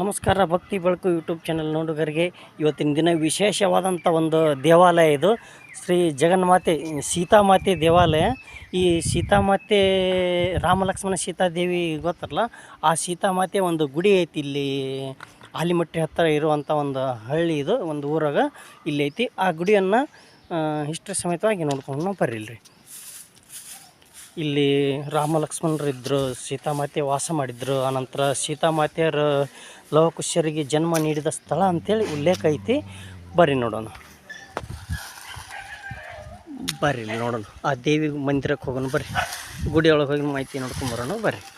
ನಮಸ್ಕಾರ, ಭಕ್ತಿ ಬೆಳಕು ಯೂಟ್ಯೂಬ್ ಚಾನಲ್ ನೋಡುಗರಿಗೆ. ಇವತ್ತಿನ ದಿನ ವಿಶೇಷವಾದಂಥ ಒಂದು ದೇವಾಲಯ ಇದು. ಶ್ರೀ ಜಗನ್ಮಾತೆ, ಸೀತಾಮಾತೆ ದೇವಾಲಯ. ಈ ಸೀತಾಮಾತೆ, ರಾಮಲಕ್ಷ್ಮಣ ಸೀತಾದೇವಿ ಗೊತ್ತಲ್ಲ? ಆ ಸೀತಾಮಾತೆ ಒಂದು ಗುಡಿ ಐತಿ ಇಲ್ಲಿ. ಆಲಿಮಟ್ಟಿ ಹತ್ತಿರ ಇರುವಂಥ ಒಂದು ಹಳ್ಳಿ ಇದು, ಒಂದು ಊರಾಗ ಇಲ್ಲಿ ಐತಿ. ಆ ಗುಡಿಯನ್ನು ಇಷ್ಟು ಸಮೇತವಾಗಿ ನೋಡ್ಕೊಂಡು ಬರ್ರಿ ಇಲ್ರಿ. ಇಲ್ಲಿ ರಾಮ ಲಕ್ಷ್ಮಣರು ಇದ್ದರು ಸೀತಾಮಾತೆ ವಾಸ ಮಾಡಿದ್ರು. ಆನಂತರ ಸೀತಾಮಾತೆಯರ ಲವಕುಶರಿಗೆ ಜನ್ಮ ನೀಡಿದ ಸ್ಥಳ ಅಂತೇಳಿ ಉಲ್ಲೇಖ ಐತಿ. ಬರ್ರಿ ನೋಡೋಣ. ಬರ್ರಿ ನೋಡೋಣ. ಆ ದೇವಿ ಮಂದಿರಕ್ಕೆ ಹೋಗೋಣ ಬರ್ರಿ. ಗುಡಿ ಒಳಗೆ ಹೋಗಿ ಮಾಹಿತಿ ನೋಡ್ಕೊಂಡು ಬರೋಣ. ಬರ್ರಿ.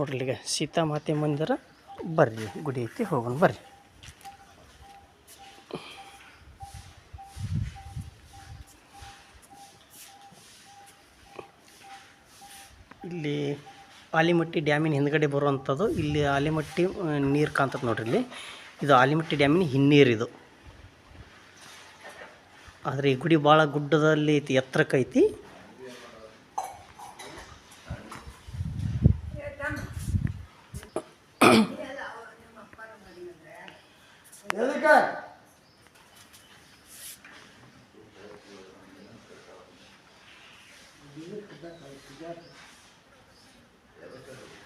ನೋಡ್ರಿ ಈಗ ಸೀತಾಮಾತೆ ಮಂದಿರ. ಬರ್ರಿ, ಗುಡಿ ಐತಿ, ಹೋಗೋಣ, ಬರ್ರಿ. ಇಲ್ಲಿ ಆಲಿಮಟ್ಟಿ ಡ್ಯಾಮಿನ ಹಿಂದ್ಗಡೆ ಬರುವಂಥದ್ದು. ಇಲ್ಲಿ ಆಲಿಮಟ್ಟಿ ನೀರು ಕಾಣ್ತದೆ ನೋಡ್ರಿ ಇಲ್ಲಿ. ಇದು ಆಲಿಮಟ್ಟಿ ಡ್ಯಾಮಿನ ಹಿನ್ನೀರು ಇದು. ಆದರೆ ಈ ಗುಡಿ ಭಾಳ ಗುಡ್ಡದಲ್ಲಿ ಐತಿ ಎತ್ತರಕ್ಕೆ ಐತಿ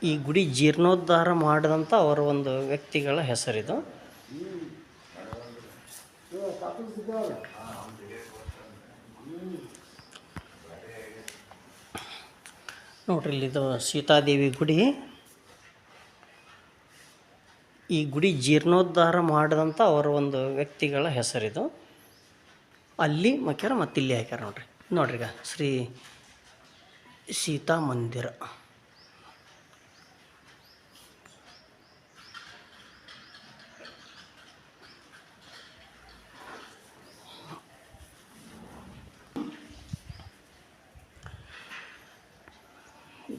ಈ ಗುಡಿ ಜೀರ್ಣೋದ್ಧಾರ ಮಾಡಿದಂಥ ಅವರ ಒಂದು ವ್ಯಕ್ತಿಗಳ ಹೆಸರಿದು. ನೋಡ್ರಿ ಇಲ್ಲಿದು ಸೀತಾದೇವಿ ಗುಡಿ. ಈ ಗುಡಿ ಜೀರ್ಣೋದ್ಧಾರ ಮಾಡಿದಂಥ ಅವರ ಒಂದು ವ್ಯಕ್ತಿಗಳ ಹೆಸರಿದು ಅಲ್ಲಿ ಮಕ್ಯಾರ ಮತ್ತು ಇಲ್ಲಿ ಹಾಕ್ಯಾರ ನೋಡ್ರಿ. ನೋಡ್ರಿ ಈಗ ಶ್ರೀ ಸೀತಾ ಮಂದಿರ.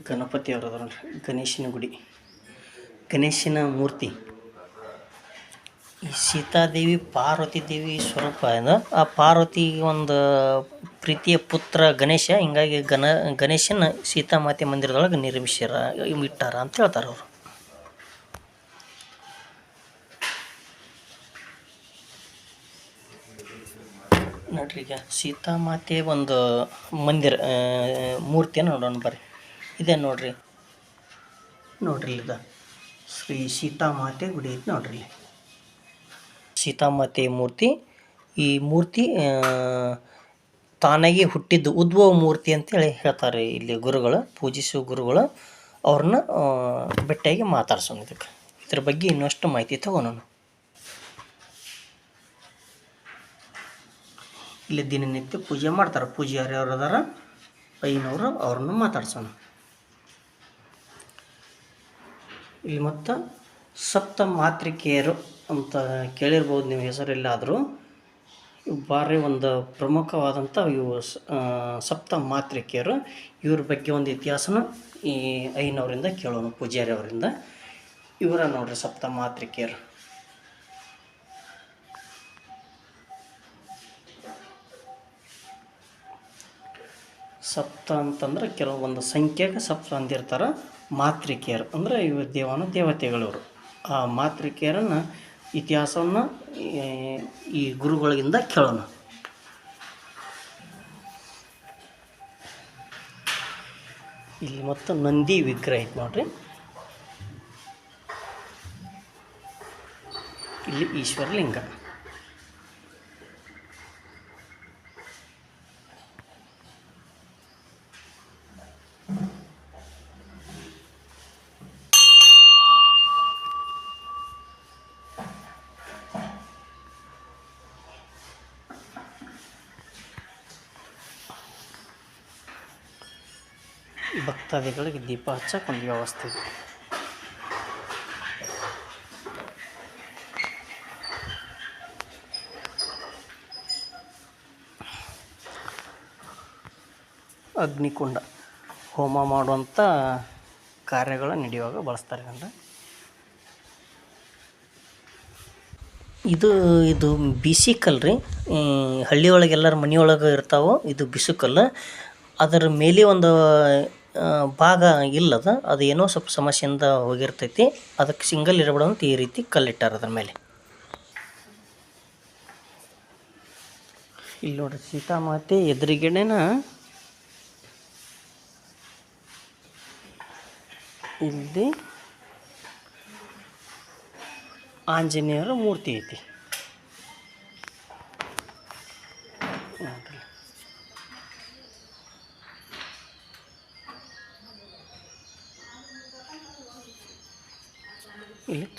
ಗಣಪತಿ ಅವ್ರು ಅದಾರ ನೋಡ್ರಿ. ಗಣೇಶನ ಗುಡಿ. ಗಣೇಶನ ಮೂರ್ತಿ. ಸೀತಾದೇವಿ ಪಾರ್ವತಿ ದೇವಿ ಸ್ವರೂಪ ಇದು ಆ ಪಾರ್ವತಿ ಒಂದು ಪ್ರೀತಿಯ ಪುತ್ರ ಗಣೇಶ, ಹಿಂಗಾಗಿ ಗಣ, ಗಣೇಶನ ಸೀತಾಮಾತೆ ಮಂದಿರದೊಳಗೆ ನಿರ್ಮಿಸ್ಯಾರ, ಇಟ್ಟಾರ ಅಂತ ಹೇಳ್ತಾರೆ ಅವರು. ನೋಡ್ರಿ ಈಗ ಸೀತಾಮಾತೆ ಒಂದು ಮಂದಿರ ಮೂರ್ತಿಯನ್ನು ನೋಡೋಣ ಬರ್ರಿ. ಇದೆ ನೋಡ್ರಿ? ನೋಡ್ರಿ ಇಲ್ಲಿದ ಶ್ರೀ ಸೀತಾಮಾತೆ ಗುಡಿ ಐತಿ ನೋಡ್ರಿ ಸೀತಾಮಾತೆ ಮೂರ್ತಿ. ಈ ಮೂರ್ತಿ ತಾನಾಗಿ ಹುಟ್ಟಿದ್ದು ಉದ್ಭವ ಮೂರ್ತಿ ಅಂತೇಳಿ ಹೇಳ್ತಾರೆ ಇಲ್ಲಿ ಗುರುಗಳು, ಪೂಜಿಸುವ ಗುರುಗಳು. ಅವ್ರನ್ನ ಭೇಟಿಯಾಗಿ ಮಾತಾಡ್ಸೋಣ ಇದಕ್ಕೆ. ಇದ್ರ ಬಗ್ಗೆ ಇನ್ನಷ್ಟು ಮಾಹಿತಿ ತಗೊಳೋಣ ಇಲ್ಲಿ ದಿನನಿತ್ಯ ಪೂಜೆ ಮಾಡ್ತಾರೆ. ಪೂಜಾರಿ ಅವ್ರು ಅದಾರ? ಅಯ್ಯನವರು ಅವ್ರನ್ನ ಮಾತಾಡ್ಸೋಣ. ಇಲ್ಲಿ ಮತ್ತು ಸಪ್ತ ಮಾತೃಕೆಯರು ಅಂತ ಕೇಳಿರ್ಬೋದು ನೀವು ಹೆಸರೆಲ್ಲಾದರೂ, ಇವು ಭಾರಿ ಒಂದು ಪ್ರಮುಖವಾದಂಥ ಇವು ಸಪ್ತ ಮಾತ್ರಿಕೆಯರು ಇವ್ರ ಬಗ್ಗೆ ಒಂದು ಇತಿಹಾಸನ ಈ ಐನವರಿಂದ ಕೇಳೋಣ, ಪೂಜಾರಿ ಅವರಿಂದ. ಇವರ ನೋಡ್ರಿ ಸಪ್ತ ಮಾತ್ರಿಕೆಯರು. ಸಪ್ತ ಅಂತಂದ್ರೆ ಕೆಲವೊಂದು ಸಂಖ್ಯೆಗೆ ಸಪ್ತ ಅಂದಿರ್ತಾರೆ ಮಾತೃಕೆಯರು ಅಂದರೆ ಇವ ದೇವನ ದೇವತೆಗಳವರು. ಆ ಮಾತೃಕೆಯರನ್ನು ಇತಿಹಾಸವನ್ನು ಈ- ಗುರುಗಳಿಂದ ಕೇಳೋಣ. ಇಲ್ಲಿ ಮತ್ತು ನಂದಿ ವಿಗ್ರಹ ಐತೆ ನೋಡ್ರಿ. ಇಲ್ಲಿ ಈಶ್ವರಲಿಂಗ. ಭಕ್ತಾದಿಗಳಿಗೆ ದೀಪ ಹಚ್ಚಕ್ಕೆ ಒಂದು ವ್ಯವಸ್ಥೆ. ಇದೆ ಅಗ್ನಿಕುಂಡ. ಹೋಮ ಮಾಡುವಂಥ ಕಾರ್ಯಗಳ ನಡೆಯುವಾಗ ಬಳಸ್ತಾರೆ ಅಂದರೆ. ಇದು ಇದು ಬಿಸಿ ರೀ. ಹಳ್ಳಿ ಎಲ್ಲರ ಮನೆಯೊಳಗೆ ಇರ್ತಾವೆ, ಇದು ಬಿಸಿ ಕಲ್ಲು. ಅದರ ಮೇಲೆ ಒಂದು ಭಾಗ ಇಲ್ಲದ ಅದು ಏನೋ ಸ್ವಲ್ಪ ಸಮಸ್ಯೆಯಿಂದ ಹೋಗಿರ್ತೈತಿ. ಅದಕ್ಕೆ ಸಿಂಗಲ್ ಇರಬೇಡ ಈ ರೀತಿ ಕಲ್ಲಿಟ್ಟಾರ ಅದ್ರ ಮೇಲೆ. ಇಲ್ಲಿ ನೋಡ್ರಿ ಸೀತಾಮಾತೆ ಎದುರಿಗೆನ ಇಲ್ಲಿ ಆಂಜನೇಯರ ಮೂರ್ತಿ ಐತಿ.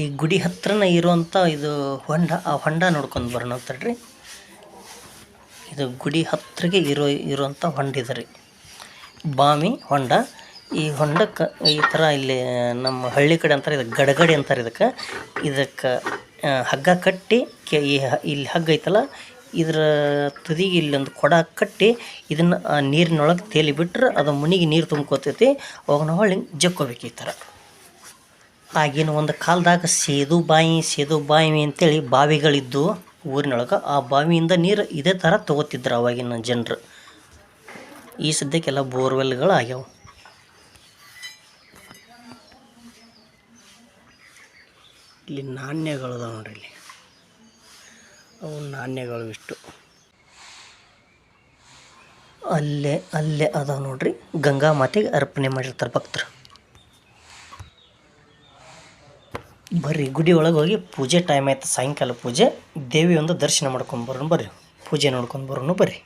ಇಲ್ಲಿ ಗುಡಿ ಹತ್ರನ ಇರುವಂಥ ಇದು ಹೊಂಡ, ಆ ಹೊಂಡ ನೋಡ್ಕೊಂಡು ಬರೋಣ ತಡ್ರಿ ಇದು ಗುಡಿ ಹತ್ರಗೆ ಇರೋ ಇರುವಂಥ ಹೊಂಡ ರೀ. ಬಾಮಿ ಹೊಂಡ. ಈ ಹೊಂಡಕ್ಕೆ, ಈ ಥರ ಇಲ್ಲಿ, ನಮ್ಮ ಹಳ್ಳಿ ಕಡೆ ಅಂತಾರೆ ಇದಕ್ಕೆ ಗಡಗಡಿ ಅಂತಾರೆ ಇದಕ್ಕೆ. ಇದಕ್ಕೆ ಹಗ್ಗ ಕಟ್ಟಿ, ಕೆ, ಈ ಇಲ್ಲಿ ಹಗ್ಗ ಐತಲ್ಲ, ಇದರ ತುದಿಗೆ ಇಲ್ಲೊಂದು ಕೊಡ ಕಟ್ಟಿ, ಇದನ್ನು ನೀರಿನೊಳಗೆ ತೇಲಿ ಬಿಟ್ರೆ ಅದು ಮುನಿಗೆ ನೀರು ತುಂಬ್ಕೋತೈತಿ. ಅವಾಗ ನಾವು ಹೊಳ್ಳಿ ಜಕ್ಕೋಬೇಕು ಈ ಥರ ಆಗಿನ ಒಂದು ಕಾಲದಾಗ ಸೇದು ಬಾಯಿ ಸೇದು ಬಾಯಿ ಅಂತೇಳಿ ಬಾವಿಗಳಿದ್ದು ಊರಿನೊಳಗೆ ಆ ಬಾವಿಯಿಂದ ನೀರು ಇದೇ ಥರ ತೊಗೋತಿದ್ರು ಅವಾಗಿನ ಜನರು. ಈ ಸದ್ಯಕ್ಕೆಲ್ಲ ಬೋರ್ವೆಲ್ಗಳು ಆಗ್ಯಾವ. ಇಲ್ಲಿ ನಾಣ್ಯಗಳು ಅದಾವ ನೋಡ್ರಿ ಇಲ್ಲಿ. ಅವು ನಾಣ್ಯಗಳು ಇಷ್ಟು. ಅಲ್ಲೇ ಅಲ್ಲೇ ಅದಾವೆ ನೋಡ್ರಿ. ಗಂಗಾ ಮಾತೆಗೆ ಅರ್ಪಣೆ ಮಾಡಿರ್ತಾರೆ ಭಕ್ತರು. ಬರ್ರಿ, ಗುಡಿ ಒಳಗೆ ಹೋಗಿ ಪೂಜೆ ಟೈಮ್ ಆಯ್ತು, ಸಾಯಂಕಾಲ ಪೂಜೆ. ದೇವಿ ಒಂದು ದರ್ಶನ ಮಾಡ್ಕೊಂಡು ಬರೋಣ, ಬರ್ರಿ. ಪೂಜೆ ನೋಡ್ಕೊಂಡು ಬರೋಣ, ಬರ್ರಿ.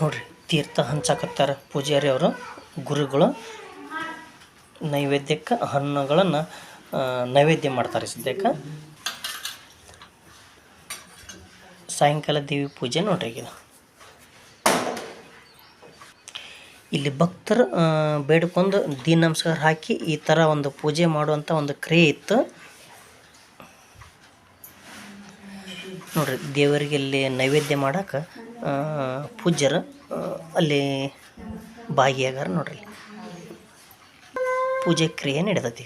ನೋಡ್ರಿ, ತೀರ್ಥ ಹಂಚಾಕತ್ತಾರ ಪೂಜಾರಿ ಅವರು, ಗುರುಗಳು. ನೈವೇದ್ಯಕ್ಕೆ ಹಣ್ಣುಗಳನ್ನು ನೈವೇದ್ಯ ಮಾಡ್ತಾರೆ ಸದ್ಯಕ್ಕೆ. ಸಾಯಂಕಾಲ ದೇವಿ ಪೂಜೆ ನೋಡ್ರಿ ಈಗ ಇದು. ಇಲ್ಲಿ ಭಕ್ತರು ಬೇಡ್ಕೊಂಡು ದೀನ ನಮಸ್ಕಾರ ಹಾಕಿ ಈ ಥರ ಒಂದು ಪೂಜೆ ಮಾಡುವಂಥ ಒಂದು ಕ್ರಿಯೆ ಇತ್ತು ನೋಡ್ರಿ, ದೇವರಿಗೆ ಅಲ್ಲಿ ನೈವೇದ್ಯ ಮಾಡಕ್ಕೆ ಪೂಜ್ಯರು ಅಲ್ಲಿ ಭಾಗಿಯಾಗಾರ ನೋಡ್ರಿ. ಪೂಜೆ ಕ್ರಿಯೆ ನಡೆದೈತಿ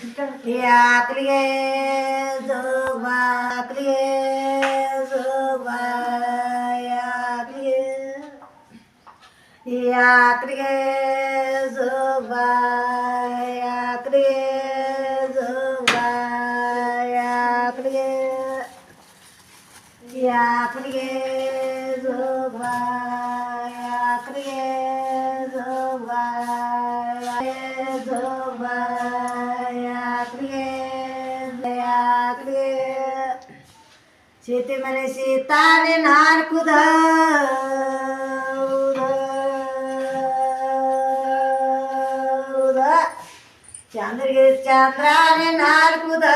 Yatliye Zogva, Yatliye vai Yatliye Yatliye vai Sita ಮನೆ ಸೀತಾನೆ ನಾಲ್ಕುದ ಚಂದ್ರಗೆ ಚಂದ್ರಾನೆ ನಾಲ್ಕುದ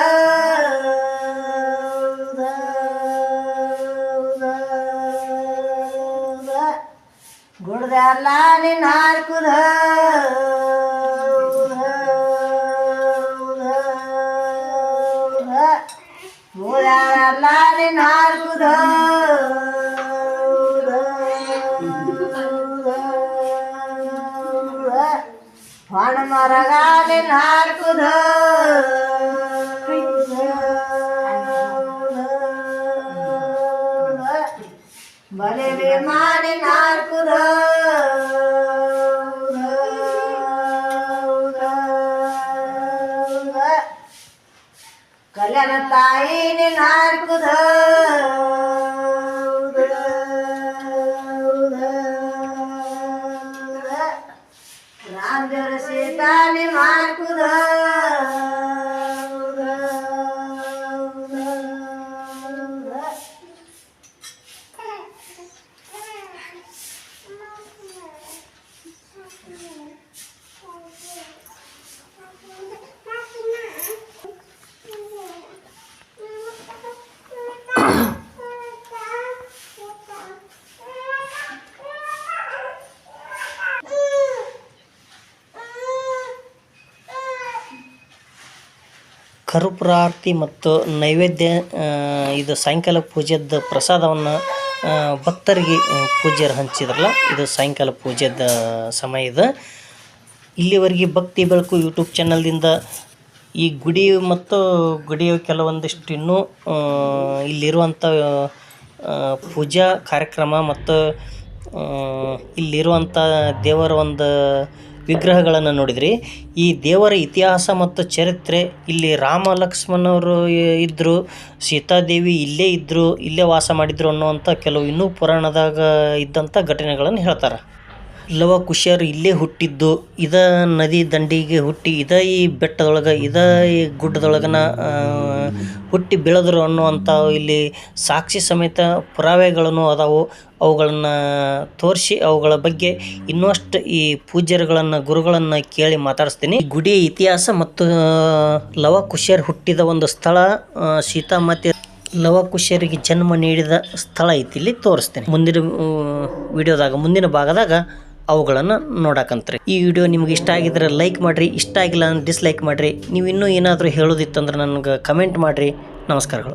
ಮೂರಲ್ಲ ನಾಲ್ಕುದ ಹೊಣ ಮರಗಾಲಿ ನಾಲ್ಕುದ ಬಲೆ ಮಾಡಿ ನಾಲ್ಕುದ ಕಲ್ಯಾಣ ತಾಯಿನಿ ನಾಲ್ಕುದ ಕರ್ಪೂರ ಆರತಿ ಮತ್ತು ನೈವೇದ್ಯ ಇದು ಸಾಯಂಕಾಲ ಪೂಜೆದ ಪ್ರಸಾದವನ್ನು ಭಕ್ತರಿಗೆ ಪೂಜ್ಯರು ಹಂಚಿದ್ರಲ್ಲ, ಇದು ಸಾಯಂಕಾಲ ಪೂಜೆದ ಸಮಯ ಇದು. ಇಲ್ಲಿವರೆಗೆ ಭಕ್ತಿ ಬೆಳಕು ಯೂಟ್ಯೂಬ್ ಚಾನಲ್ದಿಂದ ಈ ಗುಡಿ ಮತ್ತು ಗುಡಿಯ ಕೆಲವೊಂದಿಷ್ಟು ಇನ್ನೂ ಇಲ್ಲಿರುವಂಥ ಪೂಜಾ ಕಾರ್ಯಕ್ರಮ ಮತ್ತು ಇಲ್ಲಿರುವಂಥ ದೇವರ ಒಂದು ವಿಗ್ರಹಗಳನ್ನು ನೋಡಿದ್ರಿ. ಈ ದೇವರ ಇತಿಹಾಸ ಮತ್ತು ಚರಿತ್ರೆ, ಇಲ್ಲಿ ರಾಮ ಲಕ್ಷ್ಮಣವರು ಇದ್ದರು ಸೀತಾದೇವಿ ಇಲ್ಲೇ ಇದ್ದರು ಇಲ್ಲೇ ವಾಸ ಮಾಡಿದ್ರು ಅನ್ನುವಂಥ ಕೆಲವು ಇನ್ನೂ ಪುರಾಣದಾಗ ಇದ್ದಂಥ ಘಟನೆಗಳನ್ನು ಹೇಳ್ತಾರೆ. ಲವ ಕುಶರು ಇಲ್ಲೇ ಹುಟ್ಟಿದ್ದು, ಇದ ನದಿ ದಂಡಿಗೆ ಹುಟ್ಟಿ, ಇದ ಈ ಬೆಟ್ಟದೊಳಗೆ, ಇದ ಈ ಗುಡ್ಡದೊಳಗನ ಹುಟ್ಟಿ ಬೆಳೆದ್ರು ಅನ್ನುವಂಥ ಇಲ್ಲಿ ಸಾಕ್ಷಿ ಸಮೇತ ಪುರಾವೆಗಳನ್ನು ಅದಾವು. ಅವುಗಳನ್ನು ತೋರಿಸಿ, ಅವುಗಳ ಬಗ್ಗೆ ಇನ್ನಷ್ಟು ಈ ಪೂಜ್ಯರುಗಳನ್ನು, ಗುರುಗಳನ್ನು ಕೇಳಿ ಮಾತಾಡಿಸ್ತೀನಿ. ಗುಡಿ ಇತಿಹಾಸ ಮತ್ತು ಲವ ಕುಶರ್ ಹುಟ್ಟಿದ ಒಂದು ಸ್ಥಳ ಸೀತಾಮಾತೆ ಲವಕುಶರಿಗೆ ಜನ್ಮ ನೀಡಿದ ಸ್ಥಳ ಐತಿ ಇಲ್ಲಿ ತೋರಿಸ್ತೇನೆ. ಮುಂದಿನ ವಿಡಿಯೋದಾಗ, ಮುಂದಿನ ಭಾಗದಾಗ ಅವುಗಳನ್ನು ನೋಡಕಂತ್ರಿ. ಈ ವಿಡಿಯೋ ನಿಮ್ಗೆ ಇಷ್ಟ ಆಗಿದ್ರೆ ಲೈಕ್ ಮಾಡಿರಿ, ಇಷ್ಟ ಆಗಿಲ್ಲ ಅಂದ್ರೆ ಡಿಸ್ಲೈಕ್ ಮಾಡಿರಿ. ನೀವು ಇನ್ನೂ ಏನಾದರೂ ಹೇಳೋದಿತ್ತಂದ್ರೆ ನನಗೆ ಕಮೆಂಟ್ ಮಾಡಿರಿ. ನಮಸ್ಕಾರಗಳು.